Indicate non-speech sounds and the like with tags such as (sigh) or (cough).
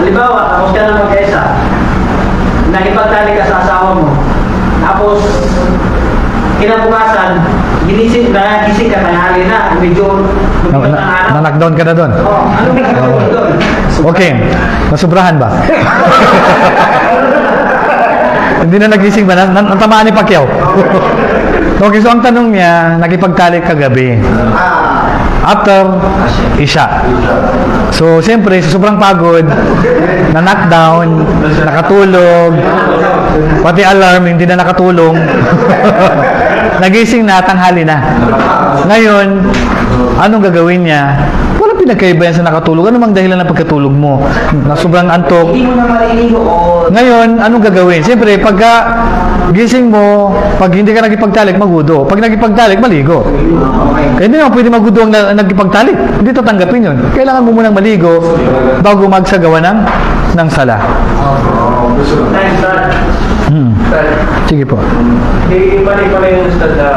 halimbawa, tapos ka na mag-esa, nakipagtali ka sa asawa mo, tapos, kinabukasan, ginising na, gising ka, tanghali na, medyo, Na, na, na-knockdown ka na doon. Oh, ano ba gagawin doon? Okay. Nasubrahan ba? (laughs) Hindi na nagising ba? Natamaan ni Pacquiao. okay, so ang tanong niya, nakipagtalik kagabi. After Isha. So, siyempre, sa sobrang pagod, na knockdown, nakatulog, pati alarm, hindi na nakatulong. (laughs) Nagising na, tanghali na. Ngayon, anong gagawin niya? Wala pinagkaiba yan sa nakatulog. Ano mang dahilan ng pagkatulog mo? Na sobrang antok, Hindi mo na maliligo o ngayon, anong gagawin? Siyempre, pagka gising mo, pag hindi ka nagipagtalik, magudo. Pag nagipagtalik, maligo. Kaya hindi naman pwede magudo ang na- nagipagtalik. Hindi tatanggapin yun. Kailangan mo munang maligo bago magsagawa ng, ng sala. Hmm. Sige po. iba-iba na yung na